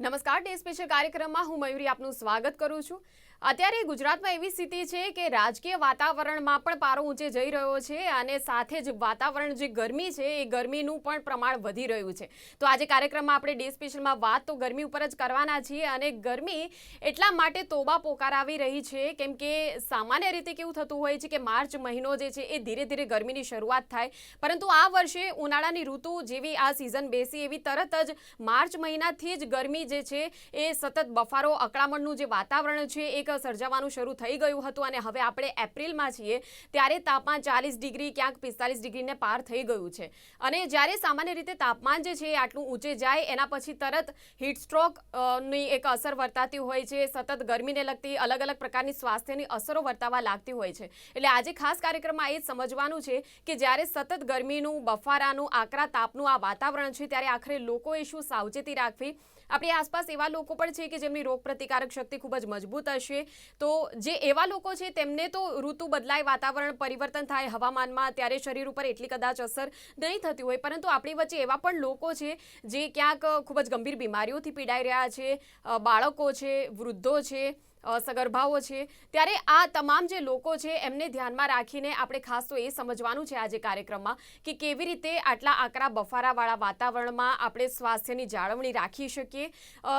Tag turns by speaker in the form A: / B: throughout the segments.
A: નમસ્કાર day special કાર્યક્રમમાં હું મયુરી આપનું સ્વાગત કરું છું. અત્યારે ગુજરાતમાં એવી સ્થિતિ છે કે રાજકીય વાતાવરણમાં પણ પારો ઊંચે જઈ રહ્યો છે અને સાથે જ વાતાવરણ જે ગરમી છે એ ગરમીનું પણ પ્રમાણ વધી રહ્યું છે. તો આજે કાર્યક્રમમાં આપણે ડે સ્પેશિયલમાં વાત તો ગરમી ઉપર જ કરવાના છીએ અને ગરમી એટલા માટે તોબા પોકારાવી રહી છે કેમ કે સામાન્ય રીતે કેવું થતું હોય છે કે માર્ચ મહિનો જે છે એ ધીરે ધીરે ગરમીની શરૂઆત થાય. પરંતુ આ વર્ષે ઉનાળાની ઋતુ જેવી આ સિઝન બેસી એવી તરત જ માર્ચ મહિનાથી જ ગરમી જે છે એ સતત બફારો, અકળામણનું જે વાતાવરણ છે એક સર્જાવાનું શરૂ થઈ ગયું હતું અને હવે આપણે એપ્રિલમાં છીએ ત્યારે તાપમાન ચાલીસ ડિગ્રી ક્યાંક પિસ્તાલીસ ડિગ્રીને પાર થઈ ગયું છે. અને જ્યારે સામાન્ય રીતે તાપમાન જે છે એ આટલું ઊંચે જાય, એના પછી તરત હીટસ્ટ્રોકની એક અસર વર્તાતી હોય છે. સતત ગરમીને લગતી અલગ અલગ પ્રકારની સ્વાસ્થ્યની અસરો વર્તાવા લાગતી હોય છે. એટલે આજે ખાસ કાર્યક્રમમાં એ સમજવાનું છે કે જ્યારે સતત ગરમીનું, બફારાનું, આકરા તાપનું આ વાતાવરણ છે, ત્યારે આખરે લોકોએ શું સાવચેતી રાખવી? આપણી આસપાસ એવા લોકો પણ છે કે જેમની રોગ પ્રતિકારક શક્તિ ખૂબ જ મજબૂત હશે. તો જે એવા લોકો છે, તેમને તો ઋતુ બદલાય, વાતાવરણ પરિવર્તન થાય, હવામાનમાં ત્યારે શરીર ઉપર એટલી કદાચ અસર નહીં થતી હોય. પરંતુ આપણી વચ્ચે એવા પણ લોકો છે, જે ક્યાંક ખૂબ જ ગંભીર બીમારીઓથી પીડાઈ રહ્યા છે બાળકો છે, વૃદ્ધો છે સગર્ભાઓ છે. ત્યારે આ તમામ જે લોકો છે, એમને ધ્યાનમાં રાખીને આપણે ખાસ તો એ સમજવાનું છે આજે કાર્યક્રમમાં કે કેવી રીતે આટલા આકરા બફારાવાળા વાતાવરણમાં આપણે સ્વાસ્થ્યની જાળવણી રાખી શકીએ.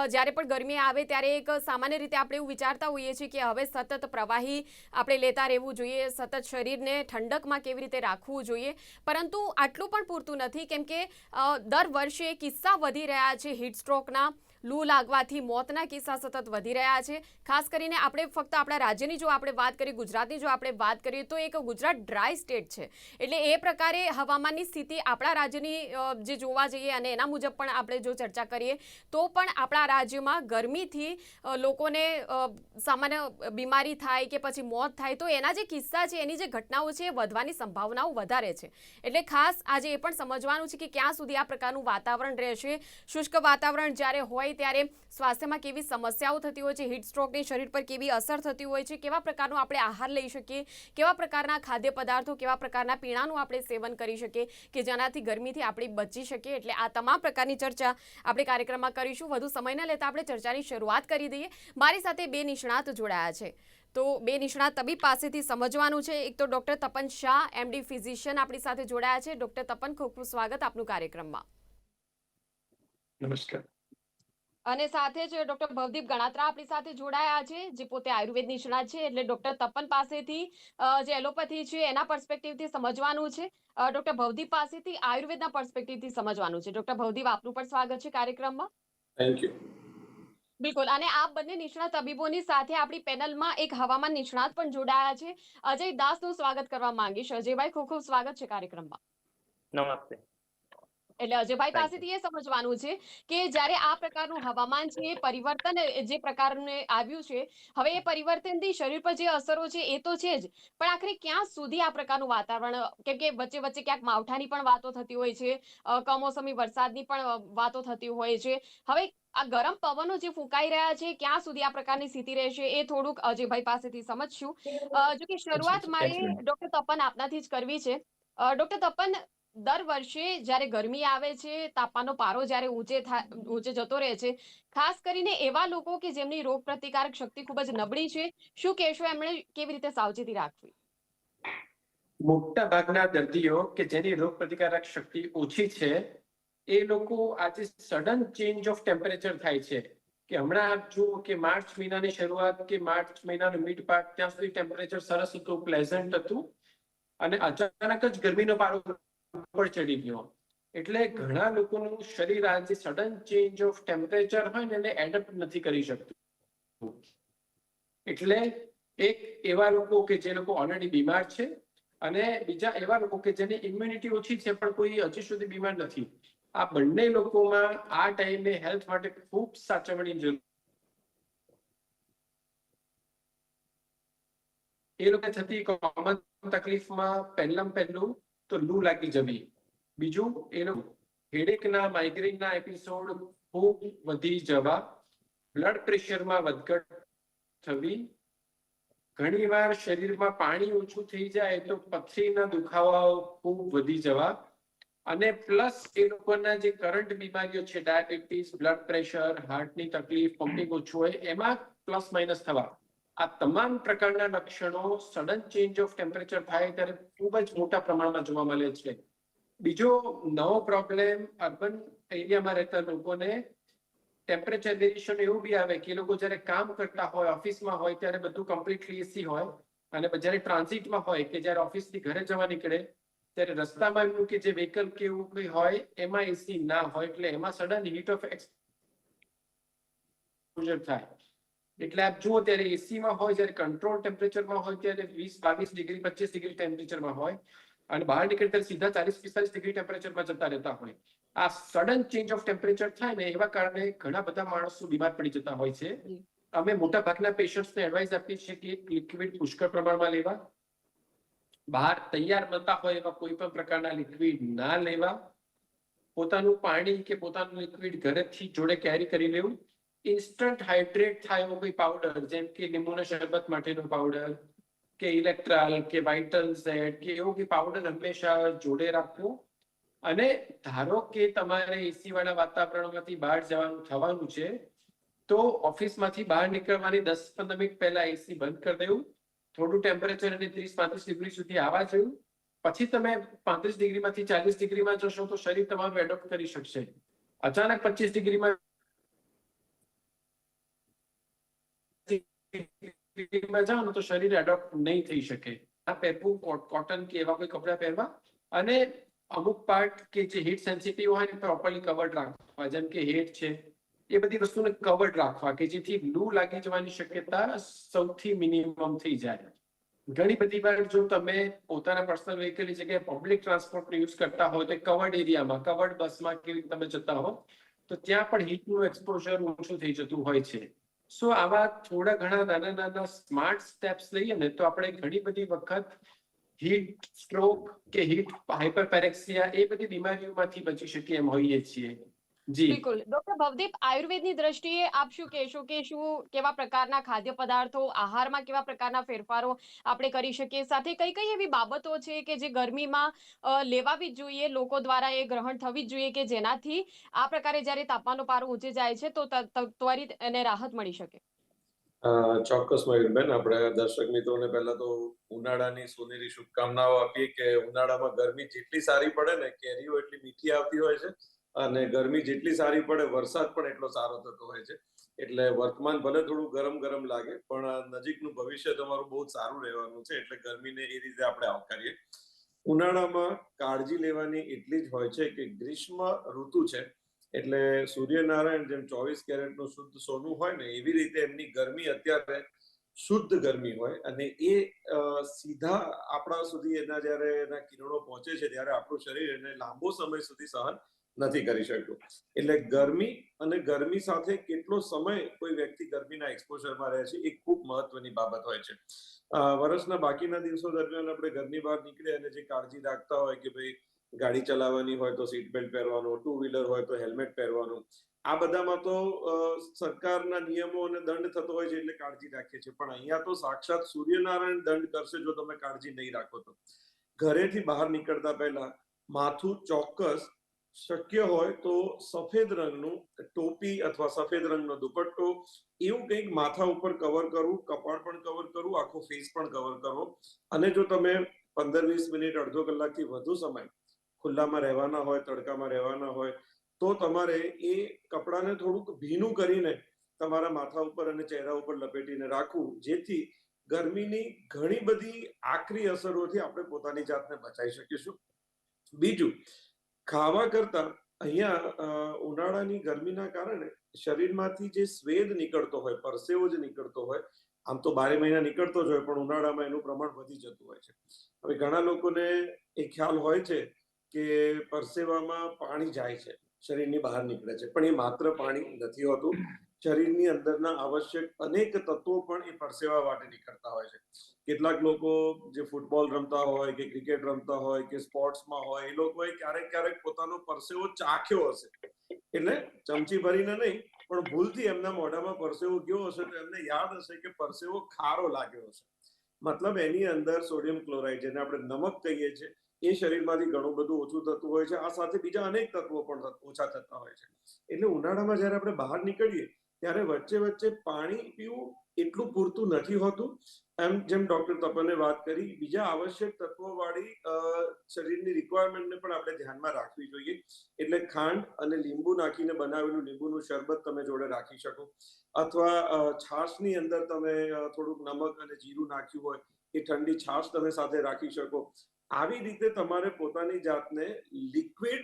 A: જ્યારે પણ ગરમી આવે ત્યારે એક સામાન્ય રીતે આપણે એવું વિચારતા હોઈએ છીએ કે હવે સતત પ્રવાહી આપણે લેતા રહેવું જોઈએ, સતત શરીરને ઠંડકમાં કેવી રીતે રાખવું જોઈએ. પરંતુ આટલું પણ પૂરતું નથી, કેમ કે દર વર્ષે કિસ્સા વધી રહ્યા છે હીટ સ્ટ્રોકના. લૂ લાગવાથી મોતના કિસ્સા સતત વધી રહ્યા છે. ખાસ કરીને આપણે ફક્ત આપણા રાજ્યની જો આપણે વાત કરીએ ગુજરાતની જો આપણે વાત કરીએ, તો એક ગુજરાત ડ્રાય સ્ટેટ છે. એટલે એ પ્રકારે હવામાનની સ્થિતિ આપણા રાજ્યની જે જોવા જઈએ અને એના મુજબ પણ આપણે જો ચર્ચા કરીએ, તો પણ આપણા રાજ્યમાં ગરમીથી લોકોને સામાન્ય બીમારી થાય કે પછી મોત થાય, તો એના જે કિસ્સા છે, એની જે ઘટનાઓ છે એ વધવાની સંભાવનાઓ વધારે છે. એટલે ખાસ આજે એ પણ સમજવાનું છે કે ક્યાં સુધી આ પ્રકારનું વાતાવરણ રહેશે. શુષ્ક વાતાવરણ જ્યારે હોય ત્યારે સ્વાસ્થ્યમાં કેવી સમસ્યાઓ થતી હોય છે હીટ સ્ટ્રોકની શરીર પર કેવી અસર થતી હોય છે, કેવા પ્રકારનો આપણે આહાર લઈ શકીએ, કેવા પ્રકારના ખાદ્ય પદાર્થો, કેવા પ્રકારના પીણાનું આપણે સેવન કરી શકીએ કે જેનાથી ગરમીથી આપણે બચી શકીએ. એટલે આ તમામ પ્રકારની ચર્ચા આપણે કાર્યક્રમમાં કરીશું. વધુ સમય ન લેતા આપણે ચર્ચાની શરૂઆત કરી દઈએ. મારી સાથે બે નિષ્ણાત જોડાયા છે. તો બે નિષ્ણાત તબીબ પાસેથી સમજવાનું છે. એક તો doctor Tapan Shah MD physician આપણી સાથે જોડાયા છે. ડોક્ટર તપન ખૂબ ખૂબ સ્વાગત આપનું કાર્યક્રમમાં.
B: નમસ્કાર.
A: અને સાથે જ ડોક્ટર ભવદીપ ગણાત્રા આપણી સાથે જોડાયા છે જે પોતે આયુર્વેદ નિષ્ણાત છે એટલે ડોક્ટર તપન પાસેથી જે એલોપેથી છે એના પર્સપેક્ટિવથી સમજવાનું છે. ડોક્ટર ભવદીપ પાસેથી આયુર્વેદના પર્સપેક્ટિવથી સમજવાનું છે. ડોક્ટર ભવદીપ આપનું પણ સ્વાગત છે કાર્યક્રમમાં.
B: થેન્ક યુ
A: બિલકુલ. અને આ બંને નિષ્ણાત તબીબોની સાથે આપણી પેનલમાં એક હવામાન નિષ્ણાત પણ જોડાયા છે. અજય દાસનું સ્વાગત કરવા માંગીશ. અજયભાઈ ખૂબ ખૂબ સ્વાગત છે કાર્યક્રમમાં.
C: નમસ્તે.
A: એટલે અજયભાઈ પાસેથી એ સમજવાનું છે કે જ્યારે આ પ્રકારનું હવામાન છે પરિવર્તન જે પ્રકારને આવ્યું છે હવે એ પરિવર્તનથી શરીર પર જે અસરો છે એ તો છે જ. પણ આખરે ક્યાં સુધી આ પ્રકારનું વાતાવરણ કેમ કે વચ્ચે વચ્ચે ક્યાંક માવઠાની પણ વાતો થતી હોય છે કમોસમી વરસાદની પણ વાતો થતી હોય છે. હવે આ ગરમ પવનો જે ફૂંકાઈ રહ્યા છે ક્યાં સુધી આ પ્રકારની સ્થિતિ રહેશે એ થોડુંક અજયભાઈ પાસેથી સમજશું. જો કે શરૂઆત મારે ડોક્ટર તપન આપનાથી જ કરવી છે. ડોક્ટર તપન દર વર્ષે જ્યારે ગરમી આવે છે, તાપમાનનો પારો જ્યારે ઊંચે ઊંચે જતો રહે છે, ખાસ કરીને એવા લોકો કે જેમની રોગ પ્રતિકારક શક્તિ ખૂબ જ નબળી છે, શું કહેશો એમણે કેવી રીતે સાવચેતી રાખવી?
B: મોટા ભાગના દર્દીઓ કે જેની રોગ પ્રતિકારક શક્તિ ઓછી છે, એ લોકો આજે સડન ચેન્જ ઓફ ટેમ્પરેચર થાય છે, કે હમણાં આપ જુઓ કે માર્ચ મહિનાની શરૂઆત કે માર્ચ મહિનાનો મિડ પાર્ટ ત્યાં સુધી ટેમ્પરેચર સરસ હતું પ્લેઝન્ટ હતું, અને અચાનક જ ગરમીનો પારો ઉપર ચડી ગયો. એટલે ઘણા લોકોનું શરીર આજે સડન ચેન્જ ઓફ ટેમ્પરેચર હોય ને એને એડપ્ટ નથી કરી શકતું. એટલે એક એવા લોકો કે જે લોકો ઓલરેડી બીમાર છે અને બીજા એવા લોકો કે જેની ઇમ્યુનિટી ઓછી છે પણ કોઈ હજી સુધી બીમાર નથી. આ બંને લોકોમાં આ ટાઈમે હેલ્થ માટે ખૂબ સાચવણી જરૂર. એ લોકો થતી કોમન તકલીફમાં પહેલામાં પહેલું તો લૂ લાગી જવી. બીજું, એનો હેડેકના માઇગ્રેનના એપિસોડ ખૂબ વધી જવા બ્લડ પ્રેશરમાં વધઘટ થવી, ઘણીવાર શરીરમાં પાણી ઓછું થઈ જાય તો પથરીના દુખાવાઓ ખૂબ વધી જવા અને પ્લસ એ લોકોના જે કરંટ બીમારીઓ છે ડાયાબિટીસ બ્લડ પ્રેશર હાર્ટની તકલીફ પમ્પિંગ ઓછું હોય, એમાં પ્લસ માઇનસ થવા. આ તમામ પ્રકારના લક્ષણો સડન ચેન્જ ઓફ ટેમ્પરેચર થાય ત્યારે ખૂબ જ મોટા પ્રમાણમાં જોવા મળે છે. બીજો નવો પ્રોબ્લેમ અર્બન એરિયામાં રહેતા લોકોને ટેમ્પરેચર વેરિએશન એવું બી આવે કે લોકો જ્યારે કામ કરતા હોય ઓફિસમાં હોય ત્યારે બધું કમ્પ્લીટલી એસી હોય અને જ્યારે ટ્રાન્ઝિટમાં હોય કે જ્યારે ઓફિસથી ઘરે જવા નીકળે ત્યારે રસ્તામાં એમનું કે જે વ્હીકલ કે એવું કંઈ હોય, એમાં એસી ના હોય એટલે એમાં સડન હીટ ઓફ એક્સપોઝર થાય. એટલે આપ જુઓ ત્યારે એસીમાં હોય જ્યારે કંટ્રોલ ટેમ્પરેચરમાં હોય ત્યારે વીસ બાવીસ ડિગ્રી પચીસ ડિગ્રી ટેમ્પરેચરમાં હોય. અને બહાર નીકળે ત્યારે સીધા ચાલીસ પિસ્તાલીસ ડિગ્રી ટેમ્પરેચરમાં જતા રહેતા હોય. આ સડન ચેન્જ ઓફ ટેમ્પરેચર થાય ને એવા કારણે ઘણા બધા માણસો બીમાર પડી જતા હોય છે. અમે મોટા ભાગના પેશન્ટ્સને એડવાઇસ આપીએ છીએ કે લિક્વિડ પુષ્કળ પ્રમાણમાં લેવા. બહાર તૈયાર બનતા હોય એવા કોઈ પણ પ્રકારના લિક્વિડ ના લેવા. પોતાનું પાણી કે પોતાનું લિક્વિડ ઘરેથી જોડે કેરી કરી લેવું. ઇન્સ્ટન્ટ હાઇડ્રેટ થાય એવો કોઈ પાવડર જેમ કે લીંબુના શરબત માટેનો પાવડર કે ઇલેક્ટ્રાલ કે વાઇટલ સેટ કે એવો કોઈ પાવડર હંમેશા જોડે રાખવો? અને ધારો કે તમારે એસી વાળા વાતાવરણમાંથી બહાર જવાનું થવાનું છે, તો ઓફિસમાંથી બહાર નીકળવાની દસ પંદર મિનિટ પહેલા એસી બંધ કરી દેવું. થોડું ટેમ્પરેચર અને ત્રીસ પાંત્રીસ ડિગ્રી સુધી આવવા જોયું પછી તમે પાંત્રીસ ડિગ્રીમાંથી ચાલીસ ડિગ્રીમાં જશો તો શરીર તમારું એડોપ્ટ કરી શકશે. અચાનક પચીસ ડિગ્રીમાં જાઓ ને તો શરીર એડોપ્ટ નહીં થઈ શકે. આ પહેરવું કોટન કે એવા કોઈ કપડાં પહેરવા. અને અમુક પાર્ટ કે જે હીટ સેન્સિટિવ હોય ને પ્રોપરલી કવર્ડ રાખવા. જેમ કે હેડ છે, એ બધી વસ્તુને કવર્ડ રાખવા કે જેથી લૂ લાગી જવાની શક્યતા સૌથી મિનિમમ થઈ જાય. ઘણી બધી વાર જો તમે પોતાના પર્સનલ વ્હીકલની જગ્યાએ પબ્લિક ટ્રાન્સપોર્ટનો યુઝ કરતા હોય તો કવર્ડ એરિયામાં કવર્ડ બસમાં કેવી તમે જતા હો, તો ત્યાં પણ હીટનું એક્સપોઝર ઓછું થઈ જતું હોય છે. સો આવા થોડા ઘણા નાના નાના સ્માર્ટ સ્ટેપ્સ લઈએ ને તો આપણે ઘણી બધી વખત હીટ સ્ટ્રોક કે હીટ હાઇપરપેરેક્સિયા એ બધી બીમારીઓમાંથી બચી શકીએ એમ હોઈએ છીએ.
A: બિલકુલ. ડોક્ટર ભવદીપ આયુર્વેદની દ્રષ્ટિએ આપ શું કહેશો કે શું કેવા પ્રકારના ખાદ્ય પદાર્થો આહારમાં કેવા પ્રકારના ફેરફારો આપણે કરી શકીએ? સાથે કઈ કઈ એવી બાબતો છે કે જે ગરમીમાં લેવાવી જ જોઈએ લોકો દ્વારા એ ગ્રહણ થવી જ જોઈએ કે જેનાથી આ પ્રકારે જ્યારે તાપમાનનો પારો ઊંચે જાય છે ત- ત્વરિત એને રાહત મળી શકે?
C: ચોક્કસ મયુરબેન આપણે દર્શક મિત્રોને પહેલા તો ઉનાળાની સોનેરી શુભકામનાઓ આપીએ કે ઉનાળામાં ગરમી જેટલી સારી પડે ને કેરીઓ એટલી મીઠી આવતી હોય છે અને ગરમી જેટલી સારી પડે, વરસાદ પણ એટલો સારો થતો હોય છે. એટલે વર્તમાન ભલે થોડું ગરમ ગરમ લાગે, પણ નજીકનું ભવિષ્ય તમારું બહુ સારું રહેવાનું છે, એટલે ગરમીને એ રીતે આપણે આવકારીએ ઉનાળામાં કાળજી લેવાની એટલી જ હોય છે કે ગ્રીષ્મ ઋતુ છે, એટલે સૂર્યનારાયણ જેમ ચોવીસ કેરેટનું શુદ્ધ સોનું હોય ને, એવી રીતે એમની ગરમી અત્યારે શુદ્ધ ગરમી હોય, અને એ સીધા આપણા સુધી એના જ્યારે એના કિરણો પહોંચે છે, ત્યારે આપણું શરીર એને લાંબો સમય સુધી સહન નથી કરી શકતું. એટલે ગરમી અને ગરમી સાથે કેટલો સમય કોઈ વ્યક્તિ ગરમીના એક્સપોઝરમાં રહે છે એ ખૂબ મહત્વની બાબત હોય છે. વર્ષના બાકીના દિવસો દરમિયાન આપણે ઘરની બહાર નીકળે અને જે કાળજી રાખતા હોય કે ભાઈ ગાડી ચલાવવાની હોય તો સીટ બેલ્ટ પહેરવાનું ટુ વ્હીલર હોય તો હેલ્મેટ પહેરવાનું, આ બધામાં તો સરકારના નિયમો અને દંડ થતો હોય છે એટલે કાળજી રાખીએ છીએ. પણ અહીંયા તો સાક્ષાત સૂર્યનારાયણ દંડ કરશે જો તમે કાળજી નહીં રાખો તો. ઘરેથી બહાર નીકળતા પહેલા માથું ચોક્કસ શક્ય હોય તો સફેદ રંગનું ટોપી અથવા સફેદ રંગનો દુપટ્ટો, એવું કંઈક માથા ઉપર કવર કરવું કપાળ પણ કવર કરવું આખો ફેસ પણ કવર કરવો અને જો તમે પંદર વીસ મિનિટ, અડધો કલાકથી વધુ સમય ખુલ્લામાં રહેવાના હોય, તડકામાં રહેવાના હોય, તો તમારે એ કપડાને થોડુંક ભીનું કરીને તમારા માથા ઉપર અને ચહેરા ઉપર લપેટીને રાખવું, જેથી ગરમીની ઘણી બધી આકરી અસરોથી આપણે પોતાની જાતને બચાવી શકીશું. બીજું ખાવા કરતા અહીંયા ઉનાળાની ગરમીના કારણે શરીરમાંથી જે સ્વેદ નીકળતો હોય, પરસેવો જ નીકળતો હોય, આમ તો બારે મહિના નીકળતો જ હોય, પણ ઉનાળામાં એનું પ્રમાણ વધી જતું હોય છે. હવે ઘણા લોકોને એ ખ્યાલ હોય છે કે પરસેવામાં પાણી જાય છે, શરીરની બહાર નીકળે છે, પણ એ માત્ર પાણી નથી હોતું. શરીરની અંદરના આવશ્યક અનેક તત્વો પણ એ પરસેવા માટે નીકળતા હોય છે. કેટલાક લોકો જે ફૂટબોલ રમતા હોય કે ક્રિકેટ રમતા હોય કે સ્પોર્ટ્સમાં હોય, એ લોકોએ ક્યારેક ક્યારેક પોતાનો પરસેવો ચાખ્યો હશે. એટલે ચમચી ભરીને નહીં, પણ ભૂલથી એમના મોઢામાં પરસેવો ગયો હશે તો એમને યાદ હશે કે પરસેવો ખારો લાગ્યો હશે. મતલબ એની અંદર સોડિયમ ક્લોરાઇડ જેને આપણે નમક કહીએ છીએ, એ શરીરમાંથી ઘણું બધું ઓછું થતું હોય છે. આ સાથે બીજા અનેક તત્વો પણ ઓછા થતા હોય છે. એટલે ઉનાળામાં જ્યારે આપણે બહાર નીકળીએ ત્યારે વચ્ચે વચ્ચે પાણી પીવું એટલું પૂરતું નથી હોતું. એમ જેમ ડોક્ટર તપને વાત કરી, બીજા આવશ્યક તત્વોવાળી શરીરની રિક્વાયરમેન્ટને પણ આપણે ધ્યાનમાં રાખવી જોઈએ. એટલે ખાંડ અને લીંબુ નાખીને બનાવેલું લીંબુનું શરબત તમે જોડે રાખી શકો. અથવા છાશની અંદર તમે થોડુંક નમક અને જીરું નાખ્યું હોય, એ ઠંડી છાશ તમે સાથે રાખી શકો. આવી રીતે તમારે પોતાની જાતને લિક્વિડ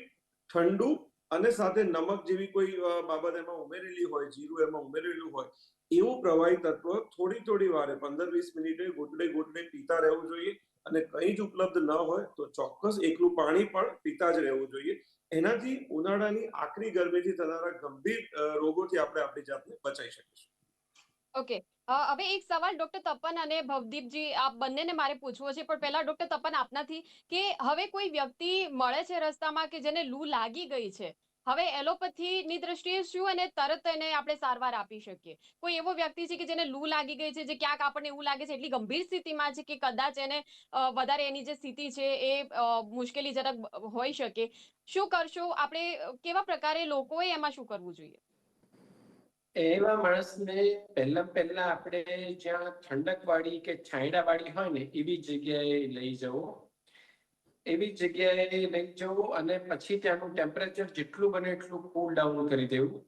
C: ઠંડુ અને સાથે નમક જેવી કોઈ બાબત એમાં ઉમેરેલી હોય, જીરું એમાં ઉમેરેલું હોય, એવું પ્રવાહી તત્વ થોડી થોડી વારે, પંદર, વીસ મિનિટે ઘૂંટડે ઘૂંટડે પીતા રહેવું જોઈએ અને કંઈ જ ઉપલબ્ધ ન હોય તો ચોક્કસ એકલું પાણી પણ પીતા જ રહેવું જોઈએ. એનાથી ઉનાળાની આકરી ગરમીથી થનારા ગંભીર રોગોથી આપણે આપણી જાતને બચાવી શકીશું.
A: ઓકે. હવે એક સવાલ ડોક્ટર તપન અને ભવદીપજી, આપ બંનેને મારે પૂછવો છે, પણ પહેલા ડોક્ટર તપન આપનાથી કે હવે કોઈ વ્યક્તિ મળે છે રસ્તામાં કે જેને લૂ લાગી ગઈ છે? હવે એલોપથીની દ્રષ્ટિએ શું અને તરત એને આપણે સારવાર આપી શકીએ? કોઈ એવો વ્યક્તિ છે કે જેને લૂ લાગી ગઈ છે, જે ક્યાંક આપણને એવું લાગે છે એટલી ગંભીર સ્થિતિમાં છે કે કદાચ એને વધારે એની જે સ્થિતિ છે એ મુશ્કેલીજનક હોઈ શકે. શું કરશો? આપણે કેવા પ્રકારે લોકોએ એમાં શું કરવું જોઈએ?
B: એવા માણસને પહેલા પહેલા આપણે જ્યાં ઠંડક વાળી કે છાંયડા વાળી હોય ને, એવી જગ્યાએ લઈ જવો. એવી જગ્યાએ લઈ જવો અને પછી ત્યાંનું ટેમ્પરેચર જેટલું બને એટલું કૂલ ડાઉન કરી દેવું.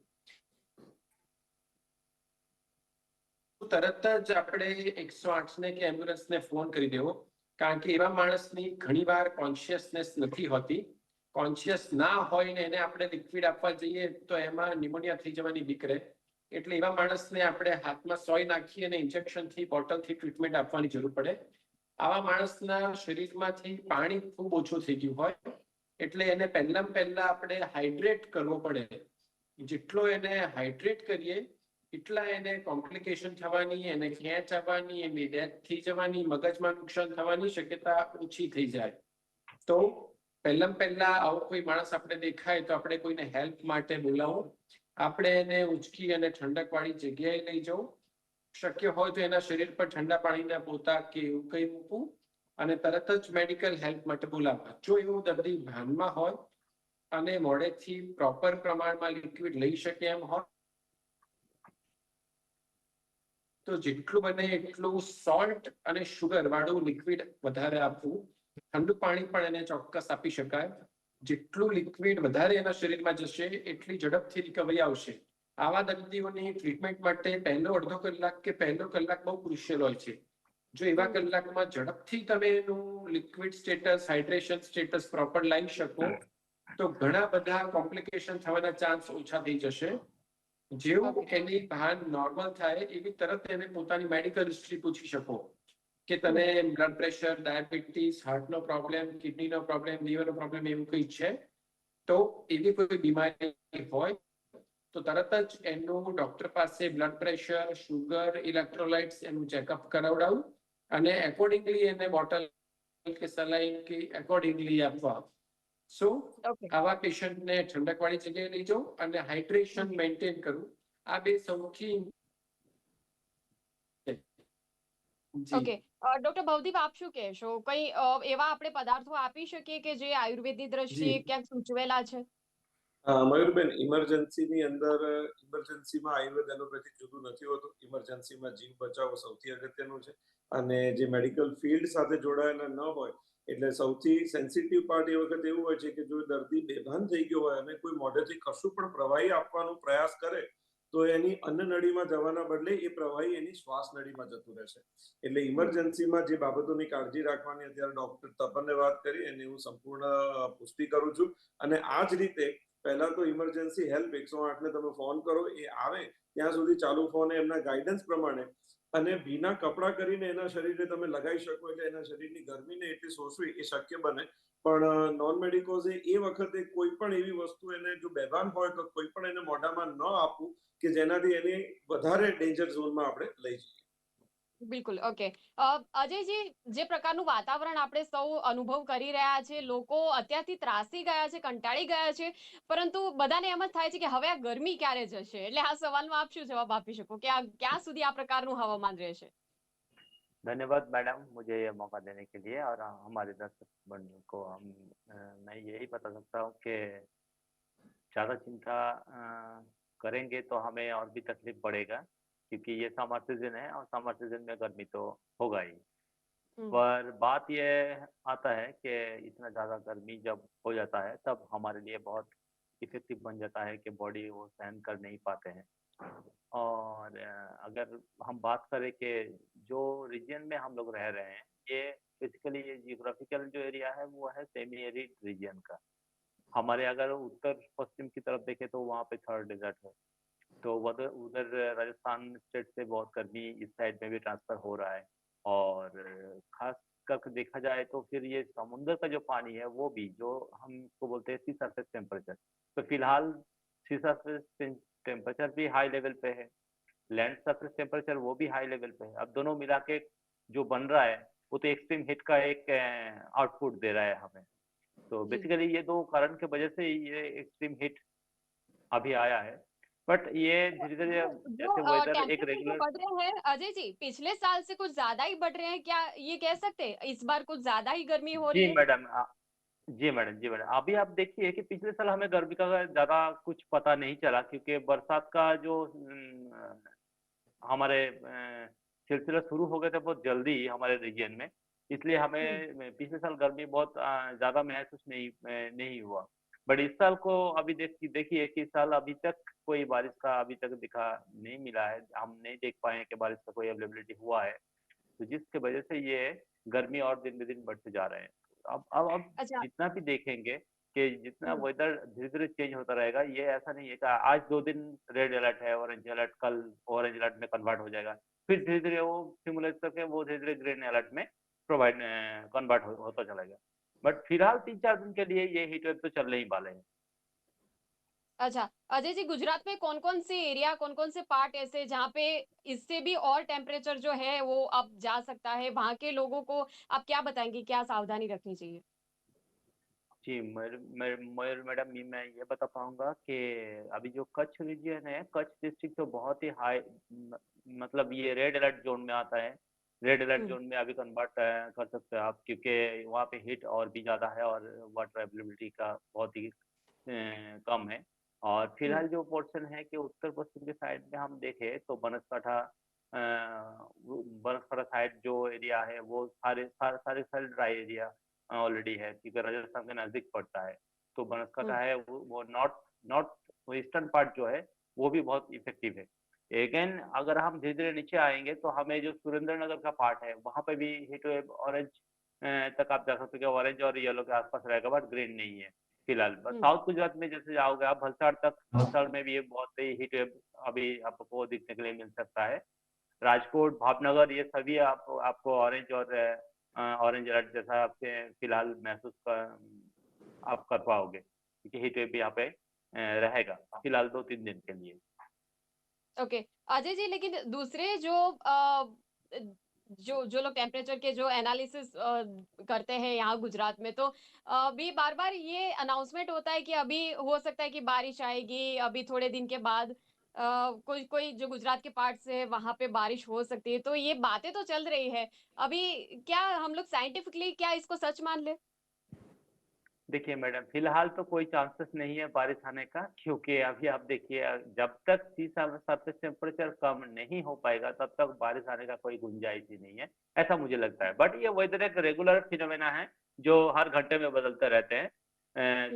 B: તરત જ આપણે એકસો આઠ ને કે એમ્બ્યુલન્સને ફોન કરી દેવો. કારણ કે એવા માણસની ઘણીવાર કોન્શિયસનેસ નથી હોતી. કોન્શિયસ ના હોય ને એને આપણે લિક્વિડ આપવા જઈએ તો એમાં ન્યુમોનિયા થઈ જવાની બીક રહે. એટલે એવા માણસને આપણે હાથમાં સોય નાખી અને ઇન્જેક્શનથી બોટલથી ટ્રીટમેન્ટ આપવાની જરૂર પડે. આવા માણસના શરીરમાંથી પાણી ખૂબ ઓછું થઈ ગયું હોય, એટલે એને પહેલા પહેલા આપણે હાઇડ્રેટ કરવો પડે. જેટલો એને હાઇડ્રેટ કરીએ, એટલા એને કોમ્પ્લિકેશન થવાની, એને ખેંચ આવવાની, એની ડેથ થઈ જવાની, મગજમાં નુકસાન થવાની શક્યતા ઓછી થઈ જાય. તો પહેલા પહેલા આવો કોઈ માણસ આપણે દેખાય તો આપણે કોઈને હેલ્પ માટે બોલાવો. આપણે એને ઉચકી અને ઠંડક વાળી જગ્યાએ લઈ જવું. શક્ય હોય તો એના શરીર પર ઠંડા પાણીના પોતા કે એવું કંઈ મૂકવું અને તરત જ મેડિકલ હેલ્પ માટે બોલાવવા. જો એવું દર્દી ભાનમાં હોય અને મોડેથી પ્રોપર પ્રમાણમાં લિક્વિડ લઈ શકે એમ હોય, તો જેટલું બને એટલું સોલ્ટ અને શુગર વાળું લિક્વિડ વધારે આપવું. ઠંડુ પાણી પણ એને ચોક્કસ આપી શકાય. જેટલું લિક્વિડ વધારે એના શરીરમાં જશે એટલી ઝડપથી રિકવરી આવશે. આવા દર્દીઓની ટ્રીટમેન્ટ માટે પહેલો અડધો કલાક કે પહેલો કલાક બહુ ક્રુશિયલ હોય છે. જો એવા કલાકમાં ઝડપથી તમે એનું liquid status hydration status proper લાવી શકો તો ઘણા બધા કોમ્પ્લિકેશન થવાના ચાન્સ ઓછા થઈ જશે. જેવું એની ભાન નોર્મલ થાય એવી તરત એને પોતાની મેડિકલ હિસ્ટ્રી પૂછી શકો. કે તને બ્લડ પ્રેશર ડાયાબિટીસ હાર્ટનો પ્રોબ્લેમ કિડનીનો પ્રોબ્લેમ લીવરનો પ્રોબ્લેમ એવું કંઈ છે તો એવી કોઈ બીમારી હોય તો તરત જ એનું ડોક્ટર પાસે બ્લડ પ્રેશર શુગર ઇલેક્ટ્રોલાઇટ્સ એનું ચેકઅપ કરાવડાવું અને એકોર્ડિંગલી એને બોટલ કે સલાઈન કે એકોર્ડિંગલી આપવા. સો આવા પેશન્ટને ઠંડક વાળી જગ્યાએ લઈ જાઉં અને હાઇડ્રેશન મેન્ટેન કરવું આ બે સૌથી જી.
A: ઓકે. ડોક્ટર ભવદીપ આપ શું કહેશો? કઈ એવા આપણે પદાર્થો આપી શકીએ કે જે આયુર્વેદની દ્રષ્ટિએ ક્યાંક સૂચવેલા છે?
C: મયુરબેન ઇમરજન્સીની અંદર ઇમરજન્સીમાં આયુર્વેદ એલોપેથી જુદું નથી હોતું. ઇમરજન્સીમાં જીવ બચાવવો સૌથી અગત્યનું છે. અને જે મેડિકલ ફિલ્ડ સાથે જોડાયેલા ન હોય એટલે સૌથી સેન્સિટિવ પાર્ટ એ વખત એવું હોય છે કે જો દર્દી બેભાન થઈ ગયો હોય અને કોઈ મોઢેથી કશું પણ પ્રવાહી આપવાનો પ્રયાસ કરે તો એની અન્ન નળીમાં જવાના બદલે એ પ્રવાહી એની શ્વાસ નળીમાં જતું રહેશે. એટલે ઇમરજન્સીમાં જે બાબતોની કાળજી રાખવાની અત્યારે ડોક્ટર તપનને વાત કરી, એની હું સંપૂર્ણ પુષ્ટિ કરું છું. અને આ જ રીતે પહેલા તો ઇમરજન્સી હેલ્પ એકસો આઠને તમે ફોન કરો, એ આવે ત્યાં સુધી ચાલુ ફોન એમના ગાઈડન્સ પ્રમાણે. અને ભીના કપડાં કરીને એના શરીરે તમે લગાવી શકો એટલે એના શરીરની ગરમીને એટલી શોષવી એ શક્ય બને પણ નોન મેડિકોઝે એ વખતે કોઈ પણ એવી વસ્તુ એને જો બેભાન હોય તો કોઈ પણ એને મોઢામાં ન આપવું કે જેનાથી એને વધારે ડેન્જર ઝોનમાં આપણે લઈ જઈએ.
A: બિલકુલ ઓકે અજયજી, જે પ્રકારનું વાતાવરણ આપણે સૌ અનુભવ કરી રહ્યા છે, લોકો અત્યારથી ત્રાસી ગયા છે, કંટાળી ગયા છે, પરંતુ બધાને એમ જ થાય છે કે હવે આ ગરમી ક્યારે જશે? એટલે આ સવાલનો આપ શું જવાબ આપી શકો? કે આ, ક્યાં સુધી આ પ્રકારનું હવામાન રહેશે?
D: धन्यवाद मैडम मुझे ये मौका देने के लिए और हमारे दर्शक बंधुओं को हम मैं यही बता सकता हूँ कि ज़्यादा चिंता करेंगे तो हमें और भी तकलीफ़ पड़ेगा क्योंकि ये समर सीज़न है और समर सीज़न में गर्मी तो होगा ही।
A: हम्म,
D: पर बात ये आता है कि इतना ज़्यादा गर्मी जब हो जाता है तब हमारे लिए बहुत इफ़ेक्टिव बन जाता है कि बॉडी वो सहन कर नहीं पाते हैं। और अगर हम बात करें कि जो रीजन में हम लोग रह रहे हैं, ये बेसिकली ये जियोग्राफिकल जो एरिया है, वो है सेमी एरिड रीजन का। हमारे अगर उत्तर पश्चिम की तरफ़ देखें तो वहाँ पे थर्ड डेजर्ट है। तो उधर उधर राजस्थान स्टेट से बहुत गर्मी इस साइड में भी ट्रांसफ़र हो रहा है। और खास कर देखा जाए तो फिर ये समुद्र का जो पानी है, वो भी जो हम इसको बोलते हैं सी सरफेस टेम्परेचर तो फ़िलहाल सी सरफेस टेम्परेचर भी हाई लेवल पे है। लैंड सरफेस टेम्परेचर वो भी हाई लेवल पे है। अब दोनों मिला के जो बन रहा है वो तो एक्सट्रीम हीट का एक आउटपुट दे रहा है हमें। तो बेसिकली ये दो कारण की वजह से ये एक्सट्रीम हीट अभी आया है। बट ये धीरे धीरे जैसे वेदर एक रेगुलर
A: बढ़ रहे हैं अजय जी पिछले साल से कुछ ज़्यादा ही बढ़ रहे हैं क्या ये कह सकते हैं? इस बार कुछ ज़्यादा ही गर्मी हो रही
D: जी
A: है?
D: Madam ji madam ji madam. अभी आप देखिए कि पिछले साल हमें गर्मी का ज़्यादा कुछ पता नहीं चला क्योंकि बरसात का जो अम, हमारे अ, सिलसिला शुरू हो गए थे बहुत जल्दी हमारे रीजन में इसलिए हमें पिछले साल गर्मी बहुत अ, ज़्यादा महसूस नहीं अ, नहीं हुआ। बट इस साल को अभी देख देखिए कि इस साल अभी तक कोई बारिश का अभी तक दिखा नहीं मिला है। हम नहीं देख पाए हैं कि बारिश का कोई अवेलेबिलिटी हुआ है। तो जिसकी वजह से ये गर्मी और दिन ब दिन बढ़ते जा रहे हैं। अब अब अब
A: अच्छा।
D: जितना भी देखेंगे कि जितना। वेदर धीरे धीरे चेंज होता रहेगा ये ऐसा नहीं है कि आज दो दिन रेड अलर्ट है ऑरेंज अलर्ट कल ऑरेंज अलर्ट में कन्वर्ट हो जाएगा। फिर धीरे धीरे वो सिमुलेट करके वो धीरे धीरे ग्रीन अलर्ट में प्रोवाइड कन्वर्ट होता होता चलेगा बट फ़िलहाल तीन चार दिन के लिए ये हीट वेव तो चलने ही वाले हैं।
A: अच्छा अजय जी गुजरात में कौन कौन से एरिया कौन कौन से पार्ट ऐसे जहाँ पे इससे भी और टेम्परेचर जो है वो अब जा सकता है? वहाँ के लोगों को आप क्या बताएँगे? क्या सावधानी रखनी चाहिए?
D: जी मयूर मयूर मैडम मैं ये बता पाऊँगा कि अभी जो कच्छ रीजन है कच्छ डिस्ट्रिक्ट तो बहुत ही हाई मतलब ये रेड अलर्ट जोन में आता है। Red alert. जोन में अभी कन्वर्ट कर सकते हो आप क्योंकि वहाँ पे हीट और भी ज़्यादा है और वाटर अवेलेबिलिटी का बहुत ही कम है। और फ़िलहाल जो पोर्शन है कि उत्तर पश्चिम के साइड में हम देखें तो बनासकाठा अ, साइड जो एरिया है वो सारे सारे सारे सारे ड्राई एरिया ऑलरेडी है क्योंकि राजस्थान के नज़दीक पड़ता है। तो बनासकाठा है वो, नॉर्थ नॉर्थ ईस्टर्न पार्ट जो है वो भी बहुत इफ़ेक्टिव है। अगेन अगर हम धीरे धीरे नीचे आएँगे तो हमें जो सुरेंद्र नगर का पार्ट है वहाँ पे भी हीट वेव ऑरेंज तक आप जा सकते हो ऑरेंज और येलो के आसपास रहेगा बट ग्रीन नहीं है। फ़िलहाल
A: हम्म।
D: साउथ गुजरात में जैसे जाओगे आप वलसाड़ तक वलसाड़ में भी ये बहुत ही हीट अभी आपको देखने के लिए मिल सकता है राजकोट भावनगर ये सभी आप आपको ऑरेंज और ऑरेंज अलर्ट जैसा आपके फ़िलहाल महसूस कर आप कर पाओगे क्योंकि हीट वेव भी यहाँ पे रहेगा फ़िलहाल दो तीन दिन के लिए
A: ओके okay. अजय जी लेकिन दूसरे जो अ, जो जो लोग टेम्परेचर के जो एनालिसिस करते हैं यहाँ गुजरात में तो अभी बार बार ये अनाउंसमेंट होता है कि अभी हो सकता है कि बारिश आएगी, अभी थोड़े दिन के बाद कोई कोई जो गुजरात के पार्ट से है, वहाँ पे बारिश हो सकती है तो ये बातें तो चल रही है। अभी क्या हम लोग साइंटिफिकली क्या इसको सच मान ले?
D: देखिए मैडम फ़िलहाल तो कोई चांसेस नहीं है बारिश आने का क्योंकि अभी आप देखिए जब तक सी सरफेस टेम्परेचर कम नहीं हो पाएगा तब तक बारिश आने का कोई गुंजाइश ही नहीं है ऐसा मुझे लगता है। बट ये वेदर एक रेगुलर फिनोमेना है जो हर घंटे में बदलते रहते हैं।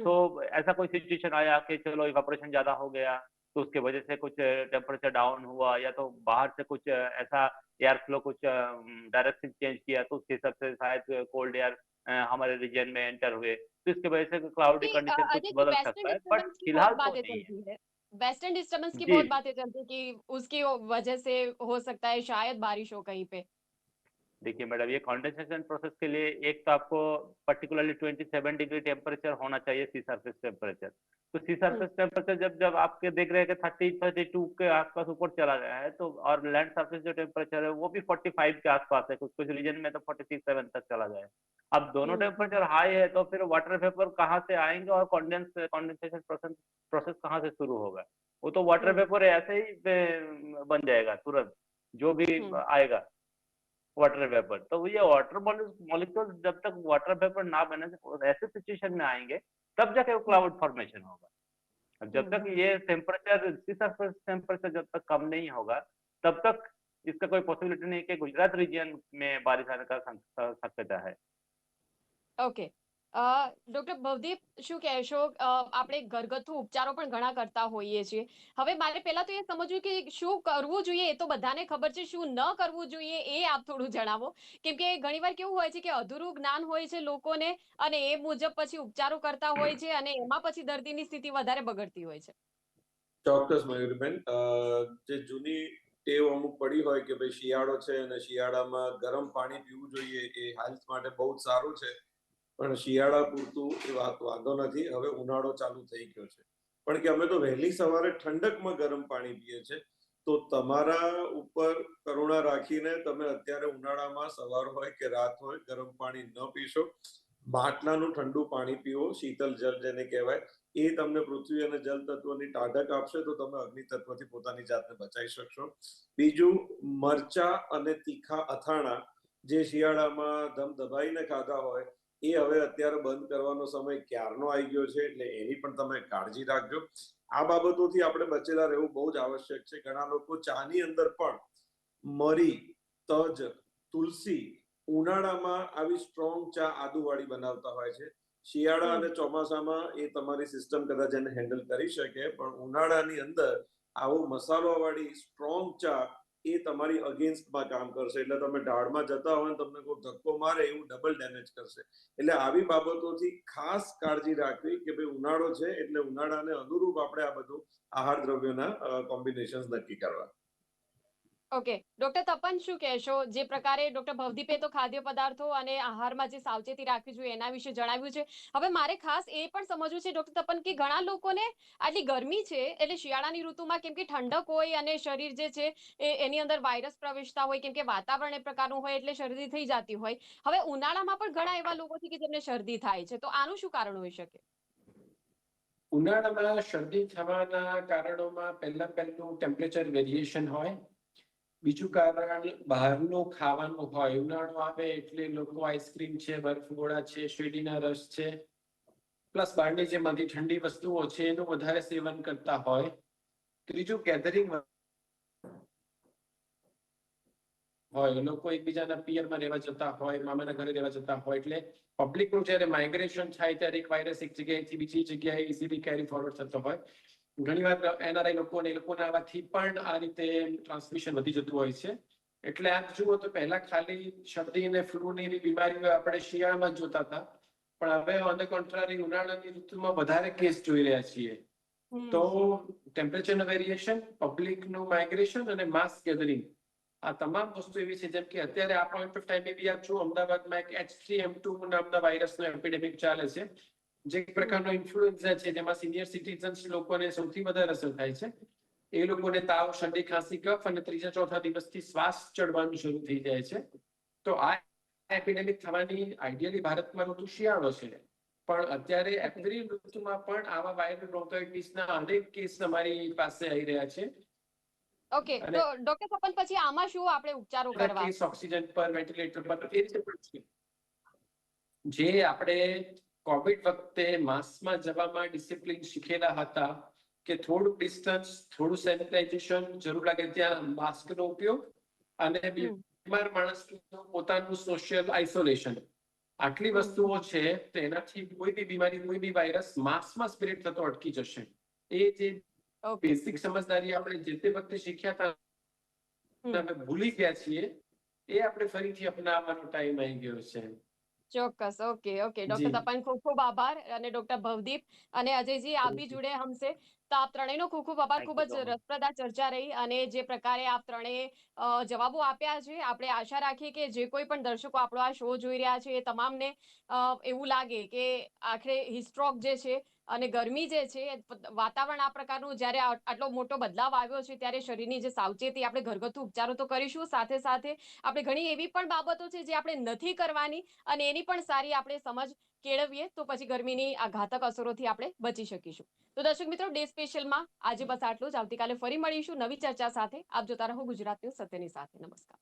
D: तो ऐसा कोई सिचुएशन आया कि चलो इवापोरेशन ज़्यादा हो गया तो उसके वजह से कुछ टेम्परेचर डाउन हुआ या तो बाहर से कुछ ऐसा एयर फ्लो कुछ डायरेक्शन चेंज किया तो उसके हिसाब से शायद कोल्ड एयर हमारे रीजन में एंटर हुए। तो इसके वजह से क्लाउडी
A: कि,
D: कंडीशन कुछ बदल सकता है बट फ़िलहाल तो नहीं है।
A: वेस्टर्न डिस्टर्बेंस की बहुत बातें चलती है कि उसकी वजह से हो सकता है शायद बारिश हो कहीं पे।
D: देखिए मैडम ये कंडेंसेशन प्रोसेस के लिए एक तो आपको पर्टिकुलरली 27 डिग्री टेम्परेचर होना चाहिए सी सरफेस टेम्परेचर तो सी सरफेस टेम्परेचर जब जब आपके देख रहे हैं कि 30 32 के आसपास ऊपर चला गया है तो और लैंड सरफेस जो टेम्परेचर है वो भी 45 के आसपास है कुछ कुछ रीजन में तो 46 7 तक चला गया है। अब दोनों
A: हम्म।
D: टेम्परेचर हाई है तो फिर वाटर वेपर कहाँ से आएँगे और कॉन्डेंस कॉन्डेंसेशन प्रोसेस प्रोसेस कहाँ से शुरू होगा वो तो वाटर
A: हम्म।
D: वेपर ऐसे ही बन जाएगा तुरंत जो भी
A: हम्म।
D: आएगा वाटर वेपर तो ये वाटर मॉलिक्यूल जब तक वाटर वेपर ना बने और ऐसे सिचुएशन में आएँगे तब जाके क्लाउड फॉर्मेशन होगा अब जब तक
A: हम्म।
D: ये टेम्परेचर सी सरफेस टेम्परेचर जब तक कम नहीं होगा तब तक इसका कोई पॉसिबिलिटी नहीं कि गुजरात रीजन में बारिश आने का सं- शक्यता है
A: ઓકે ડોક્ટર ભવદીપ શું કહેશો? આપણે ઘરગથ્થુ ઉપચારો પણ ઘણા કરતા હોઈએ છીએ. હવે મારે પહેલા તો એ સમજવું કે શું કરવું જોઈએ એ તો બધાને ખબર છે. શું ન કરવું જોઈએ એ આપ થોડું જણાવો. કેમ કે ઘણીવાર કેવું હોય છે કે અધૂરું જ્ઞાન હોય છે લોકોને અને એ મુજબ પછી ઉપચારો કરતા હોય છે અને એમાં પછી દર્દીની સ્થિતિ વધારે બગડતી હોય છે.
C: ચોક્કસ મયુરબેન. જે જૂની ટેવ અમુક પડી હોય કે ભાઈ શિયાળો છે અને શિયાળામાં ગરમ પાણી પીવું જોઈએ એ હેલ્થ માટે બહુ સારું છે. પણ શિયાળા પૂરતું એ વાત વાંધો નથી. હવે ઉનાળો ચાલુ થઈ ગયો છે. પણ કે અમે તો વહેલી સવારે ઠંડકમાં ગરમ પાણી પીએ છીએ તો તમારા ઉપર કરુણા રાખીને તમે અત્યારે ઉનાળામાં સવાર હોય કે રાત હોય ગરમ પાણી ન પીશો. માટલાનું ઠંડુ પાણી પીવો, શીતલ જલ જેને કહેવાય. એ તમને પૃથ્વી અને જલ તત્વની ટાઢક આપશે તો તમે અગ્નિ તત્વથી પોતાની જાતને બચાવી શકશો. બીજું, મરચા અને તીખા અથાણા જે શિયાળામાં ધમ દબાઈને ખાધા હોય એ હવે અત્યારે બંધ કરવાનો સમય ક્યારનો આવી ગયો છે એટલે એની પણ તમે કાળજી રાખજો. આ બાબતોથી આપણે બચેલા રહેવું બહુ જ આવશ્યક છે. ઘણા લોકો ચાની અંદર પણ મરી, તજ, તુલસી, ઉનાળામાં આવી સ્ટ્રોંગ ચા આદુવાળી બનાવતા હોય છે. શિયાળા અને ચોમાસામાં એ તમારી સિસ્ટમ કદાચ એને હેન્ડલ કરી શકે, પણ ઉનાળાની અંદર આવો મસાલો વાળી સ્ટ્રોંગ ચા એ તમારી અગેન્સ્ટમાં કામ કરશે. એટલે તમે ઢાળમાં જતા હોય તમને કોઈ ધક્કો મારે એવું ડબલ ડેમેજ કરશે. એટલે આવી બાબતોથી ખાસ કાળજી રાખવી કે ભાઈ ઉનાળો છે એટલે ઉનાળાને અનુરૂપ આપણે આ બધું આહાર દ્રવ્યોના કોમ્બિનેશન નક્કી કરવા.
A: ઓકે ડોક્ટર તપન શું કહેશો? જે પ્રકારે ડોક્ટર ભવદીપે તો ખાદ્ય પદાર્થો અને આહારમાં જે સાવચેતી રાખવી જોઈએ એના વિશે જણાવ્યું છે. હવે મારે ખાસ એ પણ સમજવું છે ડોક્ટર તપન કે ઘણા લોકોને આટલી ગરમી છે એટલે શિયાળાની ઋતુમાં કેમ કે ઠંડક હોય અને શરીર જે છે એ એની અંદર વાયરસ પ્રવેશતા હોય, કેમ કે વાતાવરણ એ પ્રકારનું હોય એટલે શરદી થઈ જતી હોય. હવે ઉનાળામાં પણ ઘણા એવા લોકો છે કે જેમને શરદી થાય છે. તો આનું શું કારણ હોઈ શકે?
B: ઉનાળામાં શરદી થવાના કારણોમાં પહેલા પહેલું ટેમ્પરેચર વેરિએશન હોય બીજું કારણ બહારનું ખાવાનું હોય, ઉનાળો આવે એટલે લોકો આઈસ્ક્રીમ છે બરફગોળા છે, શેરડીના રસ છે. પ્લસ બહારની જે બધી ઠંડી વસ્તુઓ છે, એનું વધારે સેવન કરતા હોય. ત્રીજું ગેધરિંગ હોય, લોકો એકબીજાના પિયરમાં રહેવા જતા હોય, મામાના ઘરે રહેવા જતા હોય, એટલે પબ્લિકનું જ્યારે માઇગ્રેશન થાય ત્યારે એક વાયરસ એક જગ્યાએથી બીજી જગ્યાએ ઇઝીલી કેરી ફોરવર્ડ થતો હોય. ઘણીવાર એનઆરઆઈ લોકો અને એ લોકોના આવવાથી પણ આ રીતે ટ્રાન્સમિશન વધી જતું હોય છે. એટલે આપ જુઓ તો પહેલા ખાલી શરદી અને ફ્લૂની એવી બીમારીઓ આપણે શિયાળામાં જોતા હતા. પણ હવે ઓન ધ કોન્ટ્રારી ઉનાળાની ઋતુમાં વધારે કેસ જોઈ રહ્યા છીએ. તો ટેમ્પરેચરનું વેરિએશન પબ્લિકનું માઇગ્રેશન અને માસ ગેધરિંગ આ તમામ વસ્તુ એવી છે જેમ કે અત્યારે આ પોઈન્ટ ઓફ ટાઈમે બી આપ છો અમદાવાદમાં એક એચ થ્રી એમ ટુ નામના વાયરસનો એપિડેમિક ચાલે છે. જે પ્રકારનો ઇન્ફ્લુએન્ઝા છે જેમાં સિનિયર સિટીઝન્સ લોકોને સૌથી વધારે અસર થાય છે એ લોકોને તાવ શરદી ખાંસી કફ અને ત્રીજા ચોથા દિવસથી શ્વાસ ચડવાનું શરૂ થઈ જાય છે. તો આ એપિડેમિક થવાની આઈડિયલી ભારતમાં ઋતુ શિયાળો છે. પણ અત્યારે એપ્રિલ ઋતુમાં પણ આવા વાયરલ બ્રોન્કાઇટિસના અનેક કેસ અમારી પાસે આવી રહ્યા છે.
A: ઓકે તો ડોક્ટર તપન પછી આમાં શું આપણે ઉપચારો કરવા?
B: કેસ ઓક્સિજન પર વેન્ટિલેટર પર એ રીતે પણ છે જે આપણે કોવિડ વખતે માસમાં જવામાં ડિસિપ્લિન શીખેલા હતા કે થોડું ડિસ્ટન્સ થોડું સેનિટાઇઝેશન જરૂર લાગે ત્યાં માસ્કનો ઉપયોગ અને બીમાર માણસનું પોતાનું સોશિયલ આઇસોલેશન આટલી વસ્તુઓ છે તો એનાથી કોઈ બી બીમારી કોઈ બી વાયરસ માસ્કમાં સ્પ્રેડ થતો અટકી જશે. એ જે બેસિક સમજદારી આપણે જે તે વખતે શીખ્યા હતા અમે ભૂલી ગયા છીએ એ આપણે ફરીથી અપનાવવાનો ટાઈમ આવી ગયો છે.
A: ચોક્કસ. Okay okay. ડોક્ટર. તપન ખૂબ ખૂબ આભાર અને ડોક્ટર ભવદીપ અને અજયજી આપ બી જોડે હમસે. તો આપ ત્રણેયનો ખૂબ ખૂબ આભાર. ખૂબ જ રસપ્રદ આ ચર્ચા રહી અને જે પ્રકારે આપ ત્રણેય જવાબો આપ્યા છે આપણે આશા રાખીએ કે જે કોઈ પણ દર્શકો આપણો આ શો જોઈ રહ્યા છે એ તમામને એવું લાગે કે આખરે હિસ્ટ્રોક જે છે અને ગરમી જે છે વાતાવરણ આ પ્રકારનું જ્યારે આટલો મોટો બદલાવ આવ્યો છે ત્યારે શરીરની જે સાવચેતી આપણે ઘરગથ્થુ ઉપચારો તો કરીશું. સાથે સાથે આપણે ઘણી એવી પણ બાબતો છે જે આપણે નથી કરવાની અને એની પણ સારી આપણે સમજ કેળવીએ તો પછી ગરમીની આ ઘાતક અસરોથી આપણે બચી શકીશું. તો દર્શક મિત્રો, ડે સ્પેશિયલમાં આજે બસ આટલું જ. આવતીકાલે ફરી મળીશું નવી ચર્ચા સાથે. આપ જોતા રહો ગુજરાત ન્યૂઝ સત્યની સાથે. નમસ્કાર.